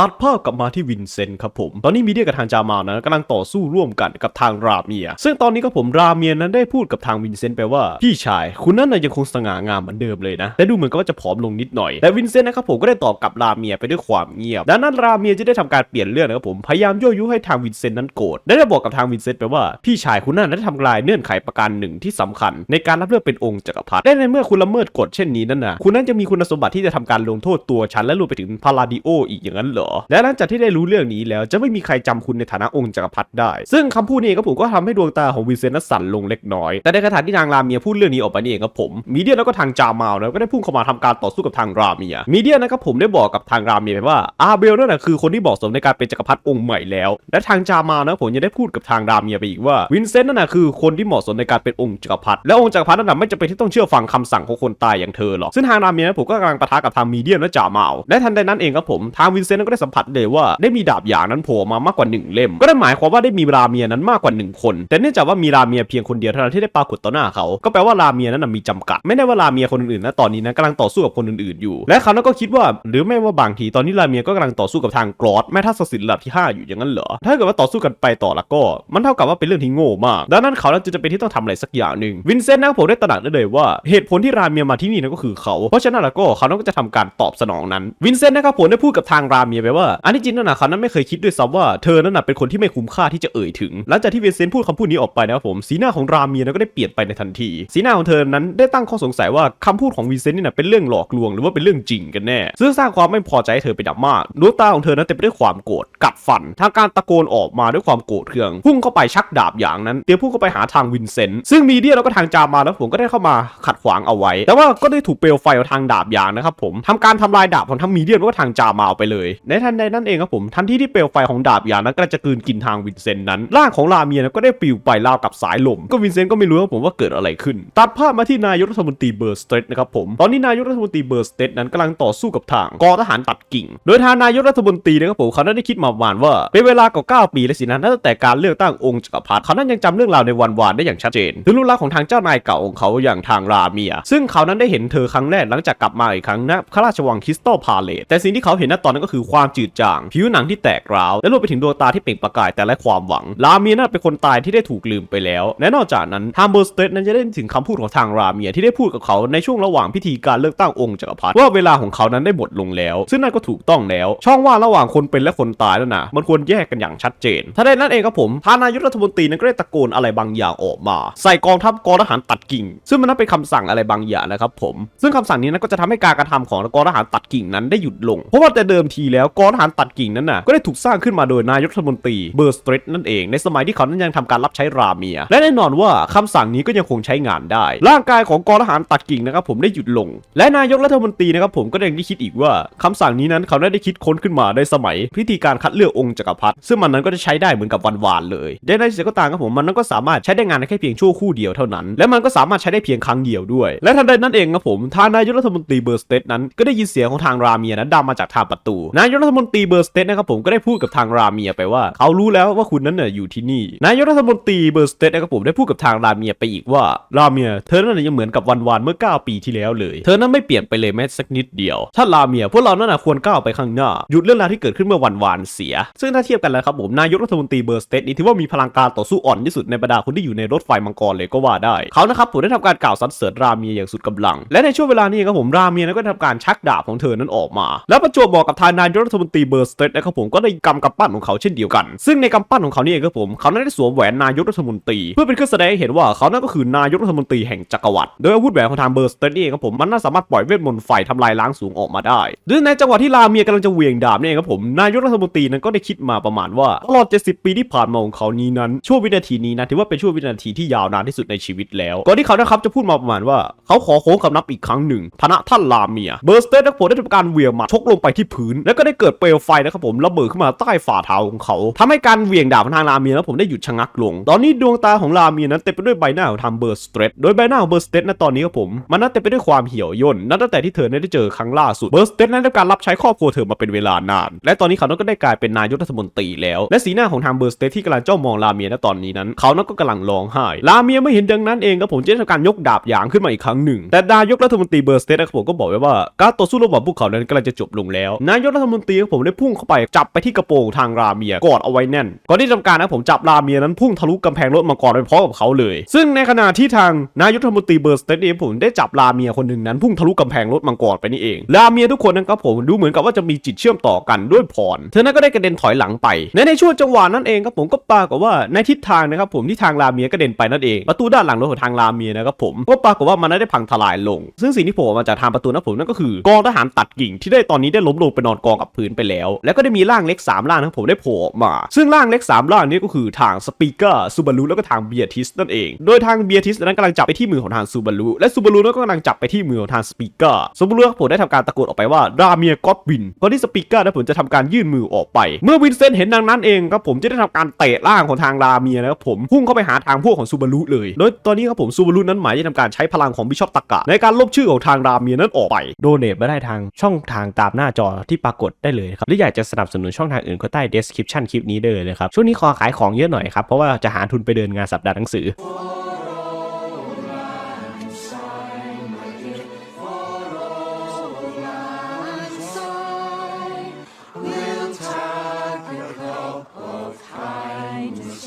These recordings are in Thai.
ตัดภาพกลับมาที่วินเซนต์ครับผม ตอนนี้มีเดียกับทางจามานะกำลังต่อสู้ร่วมกันกับทางราเมีย ซึ่งตอนนี้ก็ผมราเมียนั้นได้พูดกับทางวินเซนต์ไปว่า พี่ชาย คุณนั่นนะยังคงสง่างามเหมือนเดิมเลยนะ แต่ดูเหมือนกับว่าจะผอมลงนิดหน่อย แต่วินเซนต์นะครับผมก็ได้ตอบกลับราเมียไปด้วยความเงียบ ดังนั้นราเมียจะได้ทำการเปลี่ยนเรื่องนะครับผม พยายามยั่วยุให้ทางวินเซนต์นั้นโกรธ และได้บอกกับทางวินเซนต์ไปว่า พี่ชายคุณนั่นได้ทำลายเงื่อนไขประการหนึ่งที่สำคัญ ในการรับเลือกเป็นองค์จักรพรรดิและในเมื่อคุณละเมิดกฎเช่นนี้นั่นนะคุณนั่นจะมีคุณสมบัติที่จะทำการลงโทษตัวฉันและรวมไปถึงพาราดิโออีกอย่างนั้นเหรอ และหลังจากที่ได้รู้เรื่องนี้แล้วจะไม่มีใครจำคุณในฐานะองค์จักรพรรดิได้ ซึ่งคำพูดนี้ก็ผมก็ทำให้ดวงตาของวินเซนต์สั่นลงเล็กน้อย แต่ในขณะที่ทางรามียพูดเรื่องนี้ออกไปนี่เองครับผม มีเดียแล้วก็ทางจามาลนะก็ได้พุ่งเข้ามาทำการต่อสู้กับทางรามียมีเดียนะครับผมได้บอกกับทางรามียไปว่าอาเบลนั่นแหะคือคนที่เหมาะสมในการเป็นจักรพรรดิองค์ใหม่แล้ว และทางจามาลนะผมยังได้พูดกับทางรามียไปอีกว่าวินเซนต์นั่นนะคือคนที่เหมาะสมในการเป็นองค์จักรพรรดิและองค์จักรพรรดินั่นนะไม่จำเป็นที่ต้องเชื่อฟังคำสั่งของคนตายอย่างเธอหรอกซึ่งทางรามียนะผมก็กำลังปะทะกับทางมีเดียและจามาลและทันใดนั้นเองครับผมทางวินเซนต์ก็ได้สัมผัสเลยว่าได้มีดาบหยางนั้นโผล่มามากกว่าหนึ่งเล่ม ก็ได้หมายความว่าได้มีราเมียนั้นมากกว่าหนึ่งคน แต่เนื่องจากว่ามีราเมียเพียงคนเดียวเท่านั้นที่ได้ปรากฏต่อหน้าเขา ก็แปลว่าราเมียนั้นมีจำกัด ไม่ได้ว่าราเมียคนอื่นๆนะตอนนี้นะกำลังต่อสู้กับคนอื่นๆอยู่ และเขาก็คิดว่า หรือไม่ว่าบางทีตอนนี้ราเมียก็กำลังต่อสู้กับทางกรอสแม่ทัพศักดิ์สิทธิ์ระดับที่ห้าอยู่อย่างนั้นเหรอ ถ้าเกิดว่าต่อสู้กันไปต่อละก็ มันเท่ากับว่าเป็นเรื่องที่โง่มาก ดังนั้นเขานั้นจะเป็นที่ต้องทำอะไรสักอย่างหนึ่งวินเซนต์นะผมได้ตระหนักได้เลยว่าเหตุผลที่ราเมียมาที่นี่นั่นก็คือเขา เพราะฉะนั้นแล้วก็เขานั้นก็จะทำการตอบสนองนั้นวินเซนต์นะครับผมได้พูดกับทางราเมียไปว่า อันที่จริงนั่นนะเขานั้นไม่เคยคิดด้วยซ้ำว่าเธอนั้นนะเป็นคนที่ไม่คุ้มค่าที่จะเอ่ยถึง หลังจากที่วินเซนต์พูดคำพูดนี้ออกไปนะครับผมสีหน้าของรามีนั้นก็ได้เปลี่ยนไปในทันที สีหน้าของเธอนั้นได้ตั้งข้อสงสัยว่าคำพูดของวินเซนต์นี่นะเป็นเรื่องหลอกลวงหรือว่าเป็นเรื่องจริงกันแน่ซึ่งสร้างความไม่พอใจให้เธอเป็นอย่างมากดวงตาของเธอนั้นเต็มไปด้วยความโกรธกัดฟันทางการตะโกนออกมาด้วยความโกรธเคืองพุ่งเข้าไปชักดาบอย่างนั้น เตรียมพุ่งเข้าไปหาทางวินเซนต์ซึ่งมีเดียแล้วก็ทางจามาแล้วผมก็ได้เข้ามาขัดขวางเอาไว้ แต่ว่าก็ได้ถูกเปลวไฟของทางดาบอย่างนะครับผมทำการทำลายดาบของทั้งมีเดียแล้วก็ทางจามาเอาไปเลย ในในทันใดนั้นเองครับผมทันทีที่เปลวไฟของดาบยานั้นก็จะกืนกินทางวินเซนต์นั้นร่างของลาเมียก็ได้ปลิวไปราวกับสายลม ก็วินเซนต์ก็ไม่รู้ว่าผมว่าเกิดอะไรขึ้น ตัดภาพมาที่นายกรัฐมนตรีเบอร์สเตรทนะครับผมตอนนี้นายกรัฐมนตรีเบอร์สเตรทนั้นกำลังต่อสู้กับทางกองทหารตัดกิ่ง โดยทางนายกรัฐมนตรีนะครับผมเขาได้คิดมาประมาณว่าเป็นเวลากว่า9ปีแล้วสินะนับตั้งแต่การเลือกตั้งองค์จักรพรรดิเขานั้นยังจำเรื่องราวในวันวานได้อย่างชัดเจนถึงรูปลักของทางเจ้านายเก่าของเขาอย่างทางราเมีย ซึ่งเขานั้นได้เห็นเธอครั้งแรกหลังจากกลับมาอีกครั้งณพระราชวังคริสตัลพาเลตแต่สิ่งที่เขาเห็นณตอนนั้นก็คือความจืดจาง ผิวหนังที่แตกร้าว และรวมไปถึงดวงตาที่เปล่งประกายแต่ไร้ความหวัง ราเมียนั้นเป็นคนตายที่ได้ถูกลืมไปแล้ว และนอกจากนั้นทางเบอร์สเตทนั้นจะได้ถึงคำพูดของทางราเมียที่ได้พูดกับเขาในช่วงระหว่างพิธีการเลือกตั้งองค์จักรพรรดิว่าเวลาของเขานั้นได้หมดลงแล้ว ซึ่งนั่นก็ถูกต้องแล้ว ช่องว่างระหว่างคนเป็นและคนตายแล้วนะมันควรแยกกันอย่างชัดเจน ถ้าได้นั้นเองครับผมทางนายกรัฐมนตรีนั้นก็ได้ตะโกนอะไรบางอย่างออกมา ใส่กองทัพกองทหารตัดกิ่ง ซึ่งมันนั้นเป็นคำสั่งอะไรบางอย่างนะครับผม ซึ่งคำสั่งนี้นั้นก็จะทำให้การกระทำของกองทหารตัดกิ่งนั้นได้หยุดลง เพราะว่าแต่เดิมทีแล้วกองทหารตัดกิ่งนั้นน่ะก็ได้ถูกสร้างขึ้นมาโดยนายกรัฐมนตรีเบอร์สเตรทนั่นเองในสมัยที่เขานั้นยังทำการรับใช้ราเมีย และแน่นอนว่าคำสั่งนี้ก็ยังคงใช้งานได้ ร่างกายของกองทหารตัดกิ่งนะครับผมได้หยุดลง และนายกรัฐมนตรีนะครับผมก็ได้ได้คิดอีกว่าคำสั่งนี้นั้นเขาได้คิดค้นขึ้นมาในสมัย พิธีการคัดเลือกองค์จักรพรรดิซึ่งมันนั้นก็จะใช้ได้เหมือนกับวันวานเลยแต่ในเสิ่งก็ตามครับผมมันนั้นก็สามารถใช้ได้งานแค่เพียงชั่วคู่เดียวเท่านั้น และมันก็สามารถใช้ได้เพียงครั้งเดียวด้วย และทันใดนั้นเองครับผมทางนายกรัฐมนตรีเบอร์สเตทนั้นก็ได้ยินเสียงของทางราเมียนั้นดังมาจากทางประตูนายกรัฐมนตรีเบอร์สเตทนะครับผมก็ได้พูดกับทางราเมียไปว่า เขารู้แล้วว่าคุณนั้นน่ะอยู่ที่นี่ นายกรัฐมนตรีเบอร์สเตทนะครับผมได้พูดกับทางราเมียไปอีกว่าราเมียเธอนั้นยังเหมือนกับวันวานเมื่อ 9 ปีที่แล้วเลย เธอนั้นไม่เปลี่ยนไปเลยแม้สักนิดเดียว ถ้าราเมียพวกเรานั้นนะควรก้าวไปข้างหน้าหยุดเรื่องราวที่เกิดขึ้นเมื่อวันวานเสีย ซึ่งถ้าเทียบกันแล้วครับผมนายกรัฐมนตรีเบอร์สเตทนี้ถือว่ามีพลังการต่อสู้อ่อนที่สุดในบรรดาคนที่อยู่ในรถไฟมังกรเลยก็ว่าได้เขานะครับผมได้ทำการกล่าวสรรเสริญราเมียอย่างสุดกำลัง และในช่วงเวลานี้ครับผมราเมียนั้นก็ทำการชักดาบของเธอนั้นออกมา แล้วประจวบบอกกับทางนายกรัฐมนตรีเบอร์สเตทนะครับผมก็ได้กำกำปั้นของเขาเช่นเดียวกัน ซึ่งในกำปั้นของเขานี่เองครับผมเขานั้นได้สวมแหวนนายกรัฐมนตรี เพื่อเป็นเครื่องแสดงให้เห็นว่าเขานั่นก็คือนายกรัฐมนตรีแห่งจักรวรรดิโดยอาวุธแหวนของทางเบอร์สเตทนี่เองครับผมมันน่าสามารถปล่อยเวทมนต์ไฟทำลายล้างสูงออกมาได้ด้วยในจังหวะที่ราเมียกำลังจะเวียงดาบนี่เองครับผมนายกรัฐมนตรีนั้นก็ได้คิดมาประมาณว่าตลอด 70 ปีที่ผ่านมาของเขานี้นั้นช่วงวินาทีนี้นะถือว่าเป็นช่วงวินาทีที่ยาวนานที่สุดในชีวิตแล้วก่อนที่เขานะครับจะพูดมาประมาณว่าเขาขอโค้งคำนับอีกครั้งหนึ่งพระท่านราเมียเบอร์สเตทนะครับผมได้ทำการเวียงมัดชกลงไปที่พื้นแล้วก็ได้เกิดเปลวไฟนะครับผมระเบิดขึ้นมาใต้ฝ่าเท้าของเขาทำให้การเหวี่ยงดาบของทางรามียนะผมได้หยุดชะงักลง ตอนนี้ดวงตาของรามีนั้นเต็มไปด้วยใบหน้าของทางเบอร์สเตทโดยใบหน้าของเบอร์สเตทณตอนนี้ครับผมมันนั้นเต็มไปด้วยความเหี่ยวย่นนับตั้งแต่ที่เธอได้เจอครั้งล่าสุดเบอร์สเตทนั้นได้การรับใช้ครอบครัวเธอมาเป็นเวลานาน และตอนนี้เขาก็ได้กลายเป็นนายกรัฐมนตรีแล้ว และสีหน้าของทางเบอร์สเตทที่กำลังจ้องมองรามียณตอนนี้นั้น เขานั้นก็กำลังร้องไห้รามีไม่เห็นดังนั้นเองครับผมจะได้ทำการยกดาบหยางขึ้นมาอีกครั้งหนึ่งแต่นายกรัฐมนตรีเบอร์สเตทนะครับผมก็บอกไว้ว่าการต่อสู้ระหว่างพวกเขานั้นกำลังจะจบลงแล้วนายกรัฐมนตรีครับผมได้พุ่งเข้าไปจับไปที่กระโปรงทางราเมียกอดเอาไว้แน่น ก่อนที่จะทำการนะผมจับราเมียนั้นพุ่งทะลุกำแพงรถมังกรไปพร้อมกับเขาเลย ซึ่งในขณะที่ทางนายกรัฐมนตรีเบอร์สเตดเองผมได้จับราเมียคนหนึ่งนั้นพุ่งทะลุกำแพงรถมังกรไปนี่เองราเมียทุกคนนั้นครับผมดูเหมือนกับว่าจะมีจิตเชื่อมต่อกันด้วยพรเธอนั้นก็ได้กระเด็นถอยหลังไปและในช่วงจังหวะนั้นเองครับผมก็ปรากฏว่าในทิศทางนะครับผมที่ทางราเมียกระเด็นไปนั่นเองประตูด้านหลังรถของทางราเมียนะครับผมก็ปรากฏว่ามันได้พังทลายลง ซึ่งสิ่งที่โผล่มาจากทางประตูนั้นผมนั่นก็คือกองทหารตัดกิ่งที่ได้ตอนนี้ได้ล้มลงไปนอนกองกับพื้นไปแล้ว แล้วก็ได้มีร่างเล็กสามร่างนะครับผมได้โผล่ออกมา ซึ่งร่างเล็กสามร่างนี้ก็คือทางสปีกเกอร์ซูบารุแล้วก็ทางเบียทิสนั่นเอง โดยทางเบียทิสนั้นกำลังจับไปที่มือของทางซูบารุและซูบารุนั้นก็กำลังจับไปที่มือของทางสปีกเกอร์ซูบารุผมได้ทำการตะโกนออกไปว่าราเมียก็อดวินก่อนที่สปีกเกอร์นะผมจะทำการยื่นมือออกไป เมื่อวินเซนต์เห็นดังนั้นเองครับผมจะได้ทำการเตะร่างของทางราเมียนะครับผมพุ่งเข้าไปหาทางพวกของซูบารุเลย โดยตอนนี้ครับผมซูบารุนั้นหมายจะทำการใช้พลังของบิชอปตะกะ ในการลบชื่อของทางราเมียนั้นออกไป โดเนทมาได้ทางช่องทางตามหน้าจอที่ปรากฏได้เลยครับหรืออยากจะสนับสนุนช่องทางอื่นก็ใต้ description คลิปนี้ได้เลยนะครับช่วงนี้ขอขายของเยอะหน่อยครับเพราะว่าจะหาทุนไปเดินงานสัปดาห์หนังสือ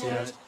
Yes.